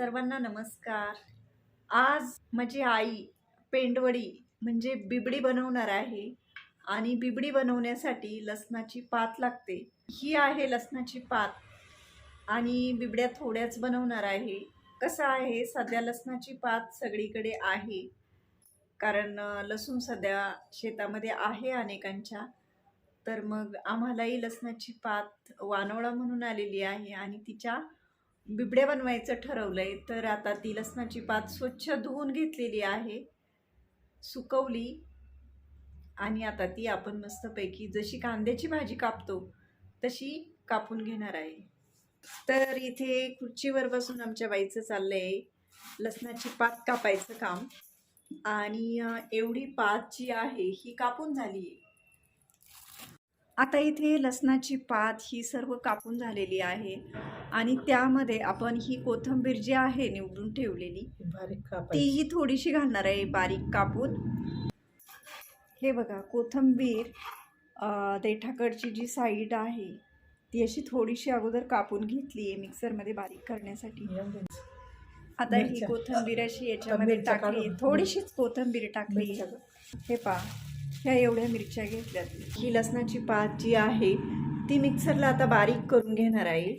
सर्वांना नमस्कार. आज माझी आई पेंडवडी म्हणजे बिबडी बनवणार आहे आणि बिबडी बनवण्यासाठी लसणाची पात लागते. ही आहे लसणाची पात आणि बिबड्या थोड्याच बनवणार आहे. कसं आहे? सध्या लसणाची पात सगळीकडे आहे. कारण लसूण सध्या शेतामध्ये आहे अनेकांच्या. तर मग आम्हालाही लसणाची पात वानवळा म्हणून आलेली आहे आणि तिच्या बिबड्या बनवायचं ठरवलंय तर आता ती लसणाची पात स्वच्छ धुवून घेतलेली आहे सुकवली. आणि आता ती आपण मस्तपैकी जशी कांद्याची भाजी कापतो तशी कापून घेणार आहे. तर इथे खुर्चीवर बसून आमच्या बाईचं चाललं आहे लसणाची पात कापायचं काम. आणि एवढी पात जी आहे ही कापून झाली आहे आता इथे लसणाची पात ही सर्व कापून झालेली आहे आणि त्यामध्ये आपण ही कोथिंबीर जी आहे निवडून ठेवलेली बारीक तीही थोडीशी घालणार आहे बारीक कापून हे बघा कोथिंबीर देठाकडची जी साईड आहे ती अशी थोडीशी अगोदर कापून घेतली आहे मिक्सरमध्ये बारीक करण्यासाठी. आता ही. कोथिंबीर अशी याच्यामध्ये टाकली. थोडीशीच कोथिंबीर टाकली. हे पहा ह्या एवढ्या मिरच्या घेतल्यात. ही लसणाची पात जी आहे ती मिक्सरला आता बारीक करून घेणार आहे.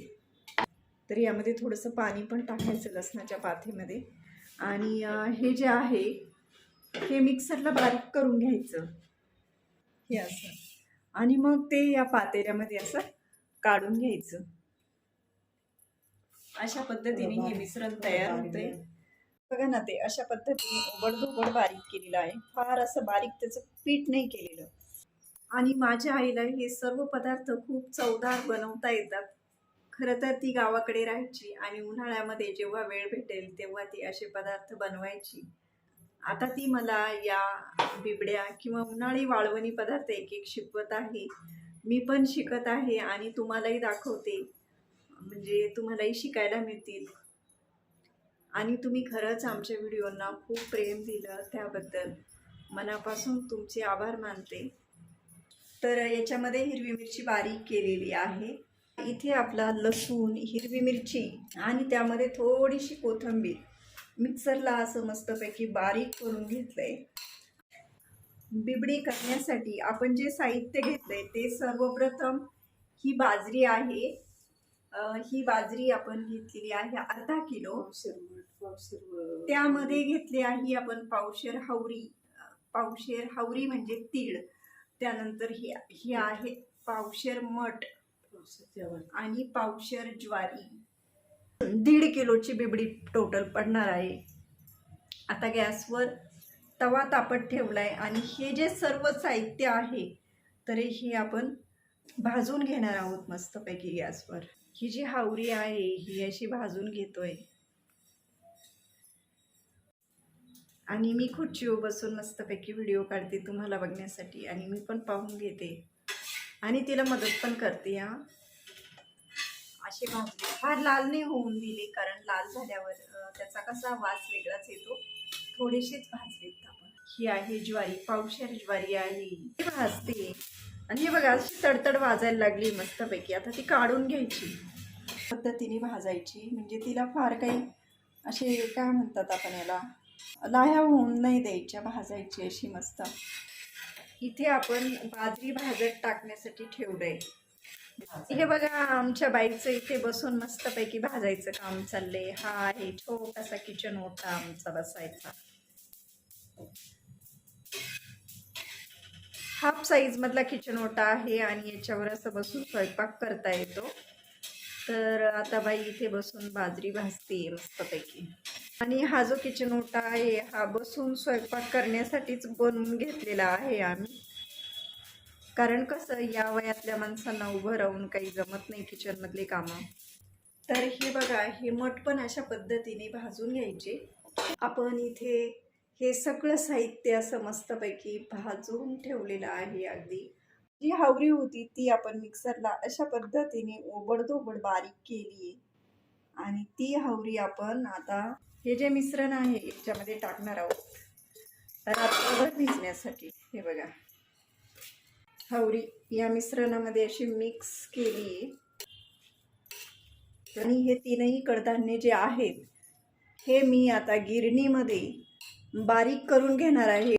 तर यामध्ये थोडंसं पाणी पण टाकायचं लसणाच्या पाथीमध्ये आणि हे जे आहे हे मिक्सरला बारीक करून घ्यायचं. हे असं. आणि मग ते या पातेल्यामध्ये असं काढून घ्यायचं. अशा पद्धतीने हे मिश्रण तयार होतंय. बघा ना ते अशा पद्धतीने ओबडधोबड बारीक केलेलं आहे. फार असं बारीक त्याचं पीठ नाही केलेलं. आणि माझ्या आईला हे सर्व पदार्थ खूप चवदार बनवता येतात. खरं तर ती गावाकडे राहायची आणि उन्हाळ्यामध्ये जेव्हा वेळ भेटेल तेव्हा ती असे पदार्थ बनवायची. आता ती मला या बिबड्या किंवा उन्हाळी वाळवणी पदार्थ एक एक शिकवत आहे. मी पण शिकत आहे आणि तुम्हालाही दाखवते. म्हणजे तुम्हालाही शिकायला मिळतील. आणि तुम्ही खरंच आमच्या व्हिडिओंना खूप प्रेम दिलं त्याबद्दल. मनापासून तुमचे आभार मानते. तर याच्यामध्ये हिरवी मिरची बारीक केलेली आहे. इथे आपला लसूण हिरवी मिरची आणि त्यामध्ये थोडीशी कोथिंबीर मिक्सरला असं मस्तपैकी बारीक करून घेतलंय. बिबडी करण्यासाठी आपण जे साहित्य घेतलंय ते सर्वप्रथम ही बाजरी आहे. ही बाजरी आपण घेतलेली आहे अर्धा किलो. त्यामध्ये घेतली आहे आपण पावशेर हावरी. पावशेर हावरी म्हणजे तीळ. त्यानंतर ही ही आहे पावशेर मठ. आणि पावशेर ज्वारी. दीड किलोची बिबडी टोटल पडणार आहे. आता गॅसवर तवा तापत ठेवलाय आणि हे जे सर्व साहित्य आहे तर हे आपण भाजून घेणार आहोत मस्तपैकी गॅसवर. ही जी हावरी आहे ही अशी भाजून घेतोय. आणि मी खुर्चीवर बसून मस्तपैकी व्हिडिओ काढते तुम्हाला बघण्यासाठी. आणि मी पण पाहून घेते. आणि तिला मदत पण करते हा. असे भाजले. फार लाल नाही होऊन दिले कारण लाल झाल्यावर त्याचा कसा वास वेगळाच येतो. थोडेसेच भाजलेत आपण. ही आहे ज्वारी पावशेर ज्वारी आहे. ती भाजते. आणि हे बघा अशी तडतड भाजायला लागली मस्तपैकी. आता ती काढून घ्यायची. पद्धतीने भाजायची. म्हणजे तिला फार काही असे काय म्हणतात आपण याला? लाह्या होऊन नाही द्यायच्या भाजायची अशी मस्त. इथे आपण बाजरी भाजत टाकण्यासाठी ठेवलंय. हे बघा आमच्या बाईचं इथे बसून मस्तपैकी भाजायचं काम चाललंय. हा आहे छोटासा किचन ओटा आमचा बसायचा. हाफ साईज मधला किचन ओटा आहे आणि याच्यावर असं बसून स्वयंपाक करता येतो. तर आता बाई इथे बसून बाजरी भाजते मस्तपैकी. आणि हा जो किचन ओटा आहे हा बसून स्वयंपाक करण्यासाठीच बनवून घेतलेला आहे आम्ही. कारण कसं या वयातल्या माणसांना उभं राहून काही जमत नाही किचनमधली कामं. तर हे बघा हे मठ पण अशा पद्धतीने भाजून घ्यायचे. आपण इथे हे सगळं साहित्य असं मस्तपैकी भाजून ठेवलेलं आहे अगदी. जी हावरी होती ती आपण मिक्सरला अशा पद्धतीने ओबडधोबड बारीक केली आणि ती हावरी आपण आता हे जे मिश्रण आहे याच्यामध्ये टाकणार आहोत. रात्रभर भिजण्यासाठी हे बघा. हावरी या मिश्रणामध्ये अशी मिक्स केली आणि हे तीनही कडधान्य जे आहेत हे मी आता गिरणीमध्ये बारीक करून घेणार आहे.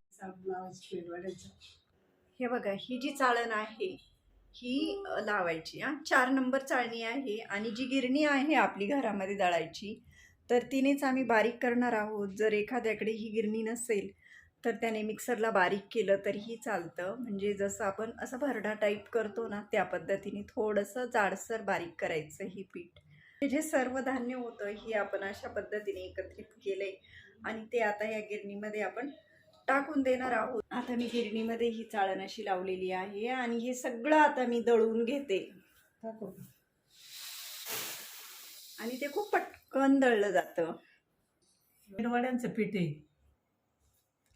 हे बघा ही जी चाळण आहे ही लावायची हा. चार नंबर चाळणी आहे आणि जी गिरणी आहे आपली घरामध्ये दळायची तर तिनेच आम्ही बारीक करणार आहोत. जर एखाद्याकडे ही गिरणी नसेल तर त्याने मिक्सरला बारीक केलं तरीही चालतं. म्हणजे जसं आपण असं भरडा टाईप करतो ना त्या पद्धतीने थोडंसं जाडसर बारीक करायचं ही पीठ. हे जे सर्व धान्य होतं ही आपण अशा पद्धतीने एकत्रित केलंय. आणि ते आता या गिरणीमध्ये आपण टाकून देणार आहोत. आता मी गिरणीमध्ये ही चाळण अशी लावलेली आहे आणि हे सगळं आता मी दळून घेते. आणि ते खूप पटकन दळलं जातं. पेटवाड्यांचं पीठ आहे.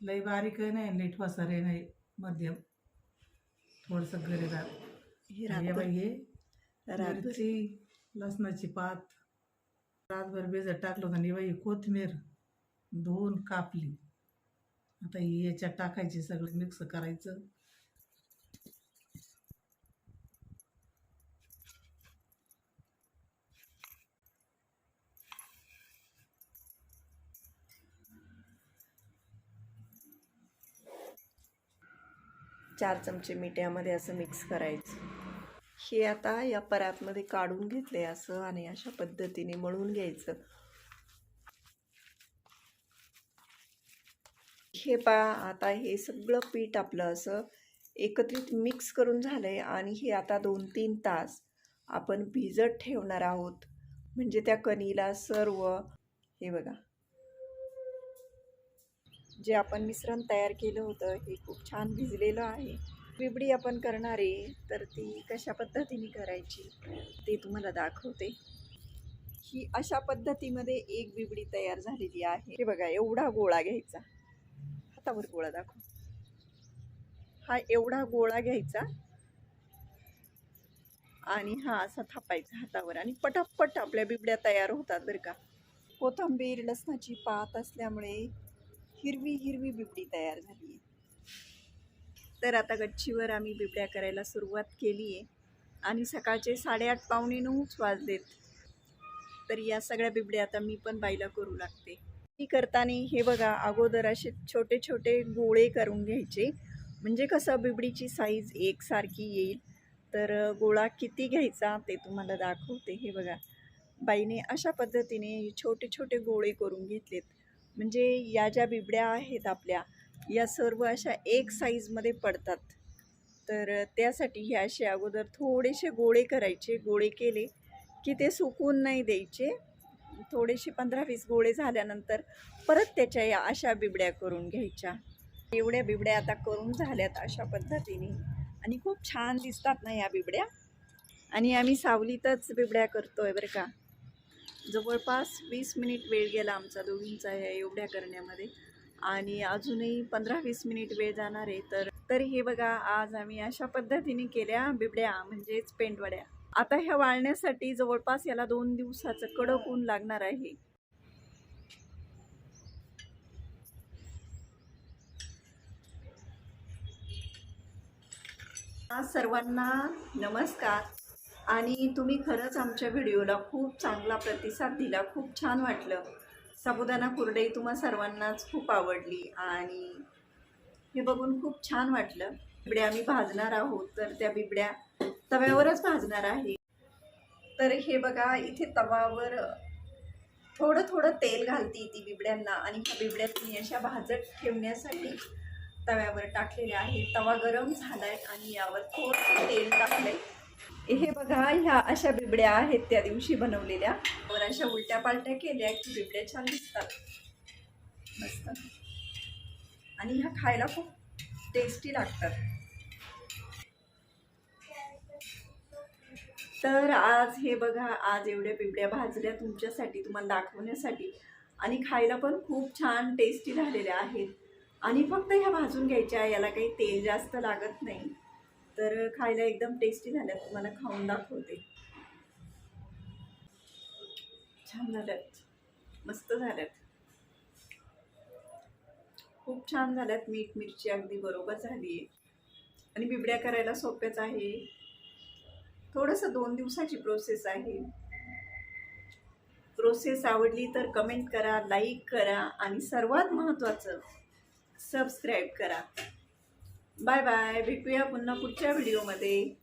लई बारीक नाही लई ठोसारे नाही मध्यम. थोडंसं गरेदार हे मिरची लसणाची पात. रातभर भिजत टाकलं होतं आणि हे बाई कोथिंबीर. दोन कापली. आता ही याच्यात टाकायची सगळं मिक्स करायचं. चार चमचे मीठ यामध्ये असं मिक्स करायचं. हे आता या परातमध्ये काढून घेतले असं आणि अशा पद्धतीने मळून घ्यायचं. हे पा आता हे सगळं पीठ आपलं असं एकत्रित मिक्स करून झालं आहे आणि हे आता दोन तीन तास आपण भिजत ठेवणार आहोत. म्हणजे त्या कणीला सर्व हे बघा. जे आपण मिश्रण तयार केलं होतं हे खूप छान भिजलेलं आहे. बिबडी आपण करणार आहे तर ती कशा पद्धतीने करायची ते तुम्हाला दाखवते. ही अशा पद्धतीमध्ये एक बिबडी तयार झालेली आहे. हे बघा एवढा गोळा घ्यायचा. हातावर गोळा दाखव. हा एवढा गोळा घ्यायचा. आणि हा असा थापायचा हातावर आणि पटापट आपल्या बिबड्या तयार होतात बरं का. कोथंबीर लसणाची पात असल्यामुळे हिरवी हिरवी बिबडी तयार झाली आहे. तर आता गच्चीवर आम्ही बिबड्या करायला सुरुवात केली आहे. आणि सकाळचे साडेआठ पावणे नऊच वाजलेत. तर या सगळ्या बिबड्या आता मी पण बाईला करू लागते. ती करताना हे बघा अगोदर असे छोटे छोटे गोळे करून घ्यायचे. म्हणजे कसं बिबडीची साईज एकसारखी येईल. तर गोळा किती घ्यायचा ते तुम्हाला दाखवते. हे बघा बाईने अशा पद्धतीने छोटे छोटे गोळे करून घेतलेत. म्हणजे या ज्या बिबड्या आहेत आपल्या या सर्व अशा एक साईजमध्ये पडतात. तर त्यासाठी हे असे अगोदर थोडेसे गोळे करायचे. गोळे केले की ते सुकून नाही द्यायचे. थोडेसे पंधरा वीस गोळे झाल्यानंतर परत त्याच्या या अशा बिबड्या करून घ्यायच्या. एवढ्या बिबड्या आता करून झाल्यात अशा पद्धतीने. आणि खूप छान दिसतात ना या बिबड्या. आणि आम्ही सावलीतच बिबड्या करतोय बरं का. जवळपास वीस मिनिट वेळ गेला आमचा दोघींचा ह्या एवढ्या करण्यामध्ये. आणि अजूनही पंधरा वीस मिनिट वेळ जाणार आहे तर तर हे बघा आज आम्ही अशा पद्धतीने केल्या बिबड्या म्हणजेच पेंटवड्या आता ह्या वाळण्यासाठी जवळपास याला दोन दिवसाचं कडक ऊन लागणार आहे. सर्वांना नमस्कार. आणि तुम्ही खरंच आमच्या व्हिडिओला खूप चांगला प्रतिसाद दिला खूप छान वाटलं. साबुदाणा कुरडई तुम्हा सर्वांनाच खूप आवडली आणि हे बघून खूप छान वाटलं. बिबड्या आम्ही भाजणार आहोत तर त्या बिबड्या तव्यावरच भाजणार आहे. तर हे बघा इथे तवावर थोडं थोडं तेल घालते ती बिबड्यांना आणि ह्या बिबड्यात मी अशा भाजत ठेवण्यासाठी तव्यावर टाकलेल्या आहे. तवा गरम झालाय आणि यावर थोडंसं तेल टाकलंय. हे बघा ह्या अशा बिबड्या आहेत त्या दिवशी बनवलेल्या. वर अशा उलट्या पालट्या केल्या की बिबड्या छान दिसतात. मस्त. आणि ह्या खायला खूप टेस्टी लागतात. तर आज हे बघा आज एवढ्या बिबड्या भाजल्या तुमच्यासाठी तुम्हाला दाखवण्यासाठी. आणि खायला पण खूप छान टेस्टी झालेल्या आहेत. आणि फक्त ह्या भाजून घ्यायच्या याला काही तेल जास्त लागत नाही. तर खायला एकदम टेस्टी झाल्यात तुम्हाला खाऊन दाखवते. छान झाल्यात. मस्त झाल्यात. खूप छान झाल्यात. मीठ मिरची अगदी बरोबर झाली आहे आणि बिबड्या करायला सोप्याच आहे. थोडंसं दोन दिवसाची प्रोसेस आहे. प्रोसेस आवडली तर कमेंट करा लाईक करा आणि सर्वात महत्त्वाचं सबस्क्राईब करा. बाय बाय भेटूया पुन्हा पुढच्या व्हिडिओमध्ये